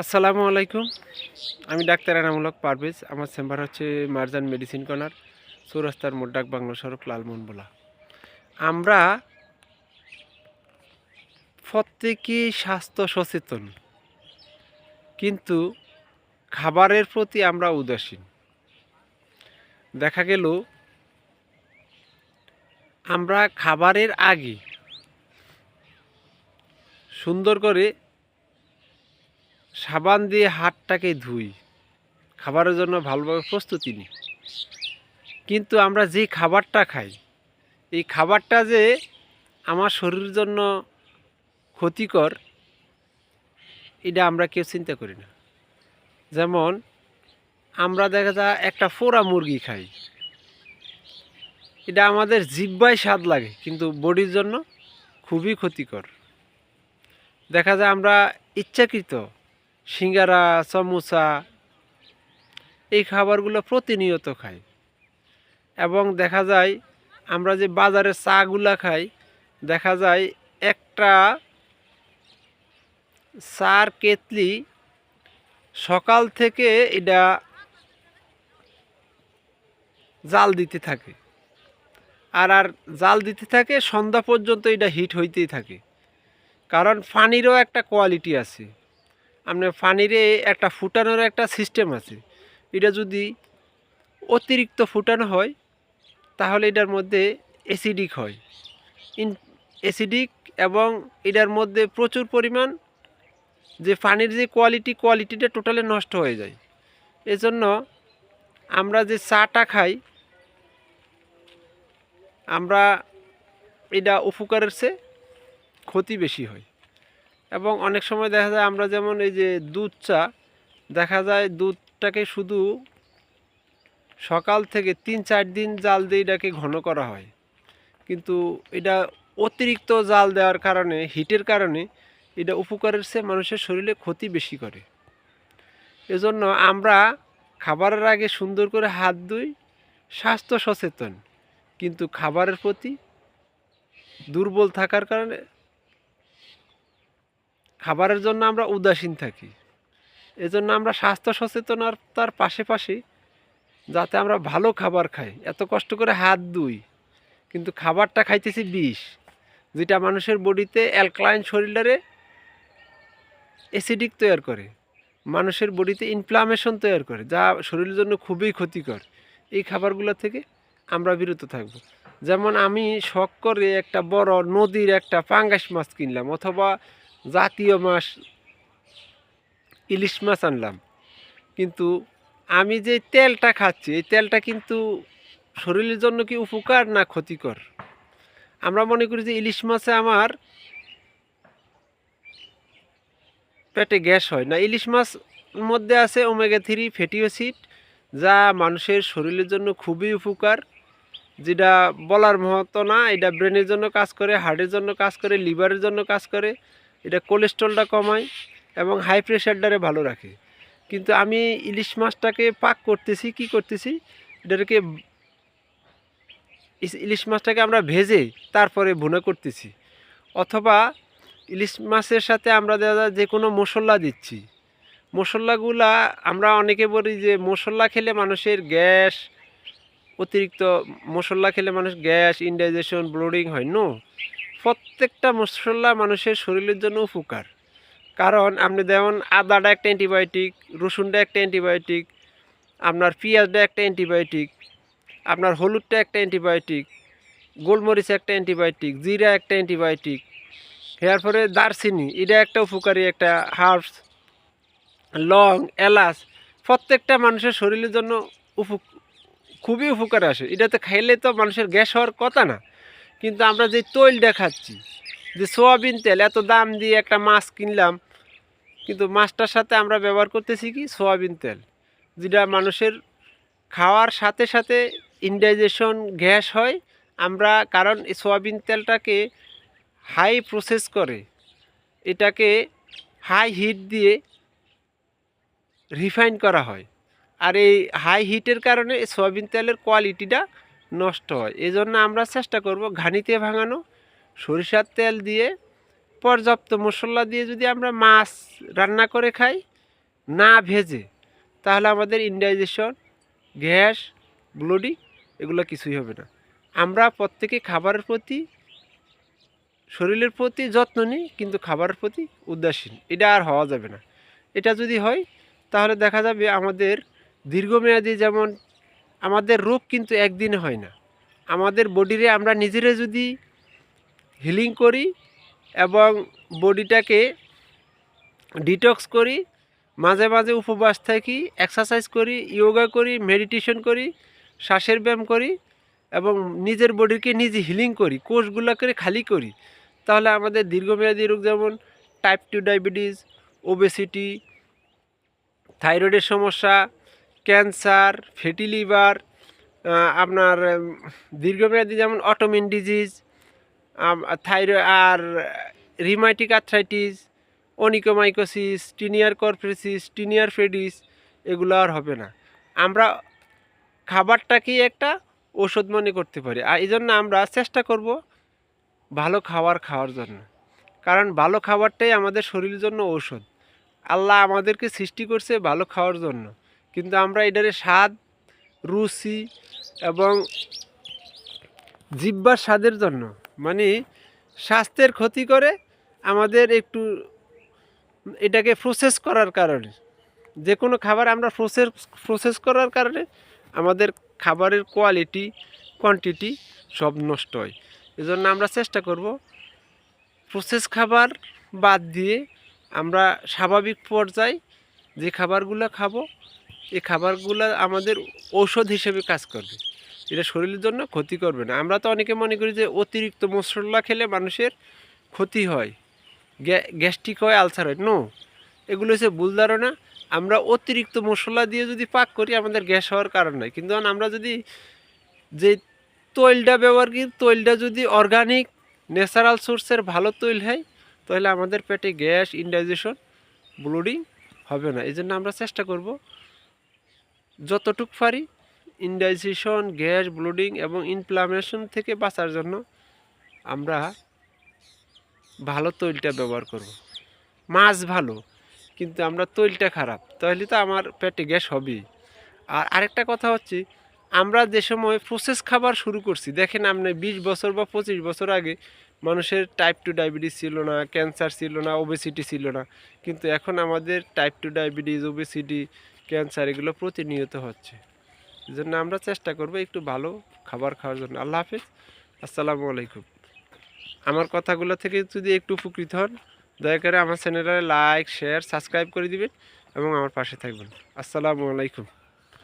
আসসালামু আলাইকুম। আমি ডাক্তার এনামূলক পারভেজ। আমার চেম্বার হচ্ছে মার্জান মেডিসিন কর্নার, চৌরাস্তার মোড্ডাক বাংলা সড়ক, লালমোহনবোলা। আমরা প্রত্যেকেই স্বাস্থ্য সচেতন, কিন্তু খাবারের প্রতি আমরা উদাসীন। দেখা গেল, আমরা খাবারের আগে সুন্দর করে সাবান দিয়ে হাতটাকে ধুই। খাবারের জন্য ভালোভাবে প্রস্তুতি নিই। কিন্তু আমরা যে খাবারটা খাই, এই খাবারটা যে আমার শরীরের জন্য ক্ষতিকর, এটা আমরা কেউ চিন্তা করি না। যেমন, আমরা দেখা যায় একটা পোড়া মুরগি খাই। এটা আমাদের জিব্বায় স্বাদ লাগে, কিন্তু বডির জন্য খুবই ক্ষতিকর। দেখা যায় আমরা ইচ্ছাকৃত সিঙ্গারা, সমোসা, এই খাবারগুলো প্রতিনিয়ত খাই। এবং দেখা যায়, আমরা যে বাজারে চাগুলা খাই, দেখা যায় একটা চার কেতলি সকাল থেকে এটা জাল দিতে থাকে। আর আর জাল দিতে থাকে, সন্ধ্যা পর্যন্ত এটা হিট হইতেই থাকে। কারণ পানিরও একটা কোয়ালিটি আছে। আপনার পানিরে একটা ফুটানোর একটা সিস্টেম আছে। এটা যদি অতিরিক্ত ফুটানো হয়, তাহলে এটার মধ্যে অ্যাসিডিক হয়। ইন অ্যাসিডিক এবং এটার মধ্যে প্রচুর পরিমাণ যে পানির যে কোয়ালিটি কোয়ালিটিটা টোটালি নষ্ট হয়ে যায়। এজন্য আমরা যে চাটা খাই, আমরা এটা উপকারের চেয়ে ক্ষতি বেশি হয়। এবং অনেক সময় দেখা যায় আমরা যেমন এই যে দুধ চা, দেখা যায় দুধটাকে শুধু সকাল থেকে তিন চার দিন জাল দিয়ে এটাকে ঘন করা হয়। কিন্তু এটা অতিরিক্ত জাল দেওয়ার কারণে, হিটের কারণে এটা উপকারের চেয়ে মানুষের শরীরে ক্ষতি বেশি করে। এজন্য আমরা খাবারের আগে সুন্দর করে হাত ধুই, স্বাস্থ্য সচেতন। কিন্তু খাবারের প্রতি দুর্বল থাকার কারণে খাবারের জন্য আমরা উদাসীন থাকি। এজন্য আমরা স্বাস্থ্য সচেতনতার পাশাপাশি যাতে আমরা ভালো খাবার খাই। এত কষ্ট করে হাত ধুই, কিন্তু খাবারটা খাইতেছি বিষ, যেটা মানুষের বডিতে অ্যালক্লাইন শরীরে অ্যাসিডিক তৈরি করে, মানুষের বডিতে ইনফ্লামেশন তৈরি করে, যা শরীরের জন্য খুবই ক্ষতিকর। এই খাবারগুলো থেকে আমরা বিরত থাকব। যেমন আমি শখ করে একটা বড় নদীর একটা পাঙ্গাস মাছ কিনলাম, অথবা জাতীয় মাছ ইলিশ মাছ আনলাম। কিন্তু আমি যে তেলটা খাচ্ছি, এই তেলটা কিন্তু শরীরের জন্য কি উপকার না ক্ষতিকর? আমরা মনে করি যে ইলিশ মাছে আমার পেটে গ্যাস হয় না। ইলিশ মাছ মধ্যে আছে ওমেগা থ্রি ফ্যাটি অ্যাসিড যা মানুষের শরীরের জন্য খুবই উপকার, যেটা বলার মতো না, এটা ব্রেনের জন্য কাজ করে হার্টের জন্য কাজ করে লিভারের জন্য কাজ করে। এটা কোলেস্ট্রলটা কমায় এবং হাই প্রেশারটারে ভালো রাখে। কিন্তু আমি ইলিশ মাছটাকে পাক করতেছি, কি করতেছি? এটাকে ইলিশ মাছটাকে আমরা ভেজে তারপরে ভুনা করতেছি। অথবা ইলিশ মাছের সাথে আমরা যায় যে কোনো মশলা দিচ্ছি। মশলাগুলা আমরা অনেকে বলি যে মশলা খেলে মানুষের গ্যাস, অতিরিক্ত মশলা খেলে মানুষ গ্যাস, ইনডাইজেশন, ব্লোডিং হয়, নো। প্রত্যেকটা মশলা মানুষের শরীরের জন্য উপকার। কারণ আপনি যেমন আদাটা একটা অ্যান্টিবায়োটিক, রসুনটা একটা অ্যান্টিবায়োটিক, আপনার পেঁয়াজটা একটা অ্যান্টিবায়োটিক, আপনার হলুদটা একটা অ্যান্টিবায়োটিক, গোলমরিচ একটা অ্যান্টিবায়োটিক, জিরা একটা অ্যান্টিবায়োটিক এর পরে দারচিনি, এটা একটা উপকারী একটা হার্বস, লং, এলাচ, প্রত্যেকটা মানুষের শরীরের জন্য উপ খুবই উপকার আসে। এটাতে খাইলে তো মানুষের গ্যাস হওয়ার কথা না। কিন্তু আমরা যে তৈলটা খাচ্ছি যে সোয়াবিন তেল, এত দাম দিয়ে একটা মাছ কিনলাম, কিন্তু মাছটার সাথে আমরা ব্যবহার করতেছি কি? সোয়াবিন তেল, যেটা মানুষের খাওয়ার সাথে সাথে ইনডাইজেশন গ্যাস হয়। আমরা, কারণ এই সোয়াবিন তেলটাকে হাই প্রসেস করে, এটাকে হাই হিট দিয়ে রিফাইন করা হয়। আর এই হাই হিটের কারণে সয়াবিন তেলের কোয়ালিটিটা নষ্ট হয়। এই জন্য আমরা চেষ্টা করব ঘানিতে ভাঙানো, সরিষার তেল দিয়ে, পর্যাপ্ত মশলা দিয়ে যদি আমরা মাছ রান্না করে খাই, না ভেজে, তাহলে আমাদের ইনডাইজেশন, গ্যাস, ব্লোডিং, এগুলো কিছুই হবে না। আমরা প্রত্যেকে খাবারের প্রতি, শরীরের প্রতি যত্ন নিই, কিন্তু খাবারের প্রতি উদাসীন। এটা আর হওয়া যাবে না। এটা যদি হয়, তাহলে দেখা যাবে আমাদের দীর্ঘমেয়াদী যেমন আমাদের রোগ কিন্তু একদিনে হয় না। আমাদের বডিরে আমরা নিজেরা যদি হিলিং করি এবং বডিটাকে ডিটক্স করি, মাঝে মাঝে উপবাস থাকি এক্সারসাইজ করি যোগা করি মেডিটেশন করি, শ্বাসের ব্যায়াম করি এবং নিজের বডিকে নিজে হিলিং করি, কোষগুলোকে খালি করি, তাহলে আমাদের দীর্ঘমেয়াদী রোগ যেমন টাইপ টু ডায়াবেটিস ওবেসিটি থাইরয়েডের সমস্যা ক্যান্সার, ফ্যাটি লিভার আপনার দীর্ঘমেয়াদী যেমন অটোমিন ডিজিজ থাইরয়েড আর রিমাইটিক আর্থ্রাইটিস, অনিকোমাইকোসিস, টিনিয়ার কর্পোরেসিস, টিনিয়ার ফেডিস এগুলো আর হবে না। আমরা খাবারটাকেই একটা ওষুধ মনে করতে পারি। আর এই জন্য আমরা চেষ্টা করব ভালো খাবার খাওয়ার জন্য। কারণ ভালো খাবারটাই আমাদের শরীরের জন্য ঔষধ। আল্লাহ আমাদেরকে সৃষ্টি করছে ভালো খাওয়ার জন্য। কিন্তু আমরা এটারে স্বাদ, রুচি এবং জিব্বার স্বাদের জন্য মানে স্বাস্থ্যের ক্ষতি করে আমাদের একটু এটাকে প্রসেস করার কারণে। যে কোনো খাবার আমরা প্রসেস প্রসেস করার কারণে আমাদের খাবারের কোয়ালিটি কোয়ান্টিটি সব নষ্ট হয়। এজন্য আমরা চেষ্টা করব প্রসেস খাবার বাদ দিয়ে আমরা স্বাভাবিক পর্যায়ে যে খাবারগুলো খাব এই খাবারগুলো আমাদের ঔষধ হিসেবে কাজ করবে। এটা শরীরের জন্য ক্ষতি করবে না। আমরা তো অনেকে মনে করি যে অতিরিক্ত মশলা খেলে মানুষের ক্ষতি হয়। গ্যাস্ট্রিক হয়, আলসার হয়। নো এগুলো হচ্ছে ভুল ধারণা। আমরা অতিরিক্ত মশলা দিয়ে যদি পাক করি, আমাদের গ্যাস হওয়ার কারণ নয় কিন্তু আমরা যদি যে তৈলটা ব্যবহার করি, তৈলটা যদি অর্গানিক ন্যাচারাল সোর্সের ভালো তৈল হয়, তাহলে আমাদের পেটে গ্যাস ইনডাইজেশন ব্লোডিং হবে না। এই জন্য আমরা চেষ্টা করব যতটুক পারি ইনডাইজেশন গ্যাস ব্লোডিং এবং ইনফ্লামেশন থেকে বাঁচার জন্য আমরা ভালো তৈলটা ব্যবহার করব। মাছ ভালো, কিন্তু আমরা তৈলটা খারাপ, তাহলে তো আমার পেটে গ্যাস হবেই। আর আরেকটা কথা হচ্ছে, আমরা যে সময় প্রসেস খাবার শুরু করছি, দেখেন আপনি বিশ বছর বা পঁচিশ বছর আগে মানুষের টাইপ টু ডায়াবেটিস ছিল না ক্যান্সার ছিল না ওবেসিটি ছিল না, কিন্তু এখন আমাদের type two diabetes obesity cancer, এগুলো প্রতিনিয়ত হচ্ছে। এই জন্য আমরা চেষ্টা করব একটু ভালো খাবার খাওয়ার জন্য। আল্লাহ হাফিজ। আসসালামু আলাইকুম। আমার কথাগুলো থেকে যদি একটু উপকৃত হন, দয়া করে আমার চ্যানেলে লাইক, শেয়ার, সাবস্ক্রাইব করে দিবেন এবং আমার পাশে থাকবেন। আসসালামু আলাইকুম।